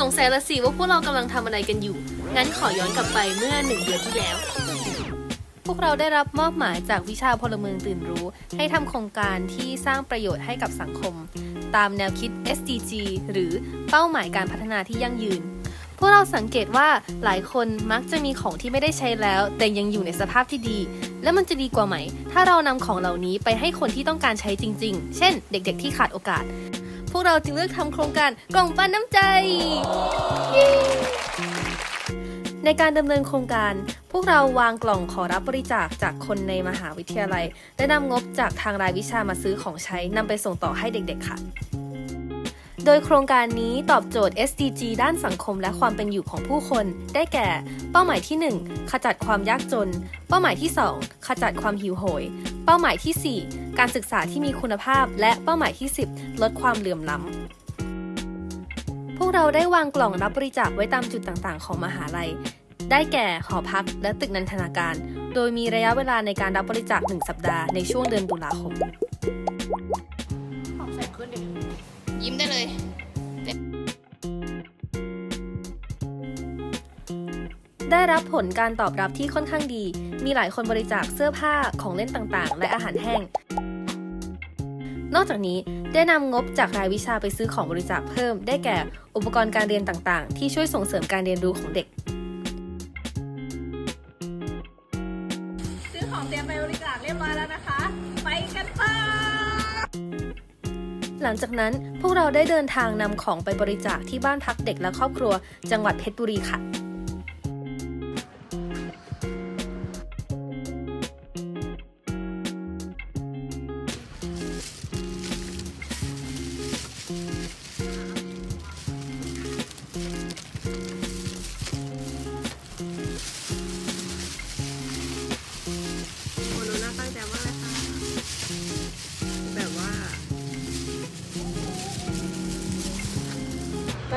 สงสัยละสิว่าพวกเรากำลังทำอะไรกันอยู่ งั้นขอย้อนกลับไปเมื่อหนึ่งเดือนที่แล้ว พวกเราได้รับมอบหมายจากวิชาพลเมืองตื่นรู้ ให้ทำโครงการที่สร้างประโยชน์ให้กับสังคม ตามแนวคิด SDG หรือเป้าหมายการพัฒนาที่ยั่งยืน พวกเราสังเกตว่าหลายคนมักจะมีของที่ไม่ได้ใช้แล้ว แต่ยังอยู่ในสภาพที่ดี แล้วมันจะดีกว่าไหม ถ้าเรานำของเหล่านี้ไปให้คนที่ต้องการใช้จริง ๆ เช่น เด็กๆที่ขาดโอกาส พวกเราจึงเลือกทำโครงการกล่องปันน้ำใจ ในการดำเนินโครงการ พวกเราวางกล่องขอรับบริจาคจากคนในมหาวิทยาลัย และนำงบจากทางรายวิชามาซื้อของใช้นำไปส่งต่อให้เด็กๆค่ะ โดยโครงการนี้ตอบโจทย์ SDG ด้านสังคมและความเป็นอยู่ของผู้คน ได้แก่ เป้าหมายที่ 1 ขจัดความยากจน เป้าหมายที่ 2 ขจัดความหิวโหย เป้าหมายที่ 4 การศึกษาที่มีคุณภาพ และเป้าหมายที่ 10 ลดความเหลื่อมล้ำ พวกเราได้วางกล่องรับบริจาคไว้ตามจุดต่างๆ ของมหาลัย ได้แก่หอพักและตึกนันทนาการ โดยมีระยะเวลาในการรับบริจาค1สัปดาห์ในช่วงเดือนตุลาคมใส่ขึ้นเดี๋ยวยิ้มได้เลยได้รับผลการตอบรับที่ค่อนข้างดี มีหลายคนบริจาคเสื้อผ้าของเล่นต่างๆ และอาหารแห้ง นอกจากนี้ได้นำงบจากรายวิชาไปซื้อของบริจาคเพิ่ม ได้แก่อุปกรณ์การเรียนต่างๆ ที่ช่วยส่งเสริมการเรียนรู้ของเด็ก ซื้อของเตรียมไปบริจาคเรียบร้อยแล้วนะคะ ไปกันต่อหลังจากนั้นพวกเราได้เดินทางนำของไปบริจาคที่บ้านพักเด็กและครอบครัว จังหวัดเพชรบุรีค่ะ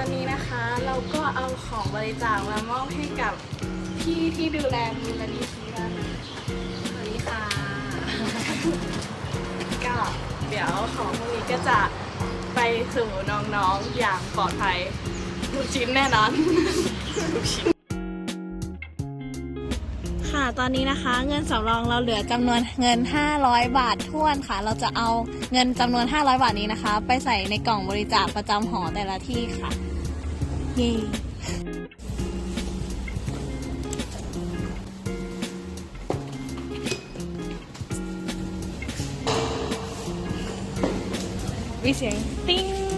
อนนี้นะคะเราก็เอาของบริจาคมามอบให้กับพี่ที่ดูแลมูลนิธิแล้วนะคะสวัสดีค่ะ ก็เดี๋ยวของพวกนี้ก็จะไปสู่น้องๆอย่างปลอดภัยทุกชิ้นแน่นอนทุกชิ้นค่ะตอนนี้นะคะเงินสำรองเราเหลือจำนวนเงิน 500 บาทท้วนค่ะ เราจะเอาเงินจำนวน 500 บาทนี้นะคะ ไปใส่ในกล่องบริจาคประจำหอแต่ละที่ค่ะ เย้มีเสียงติ้ง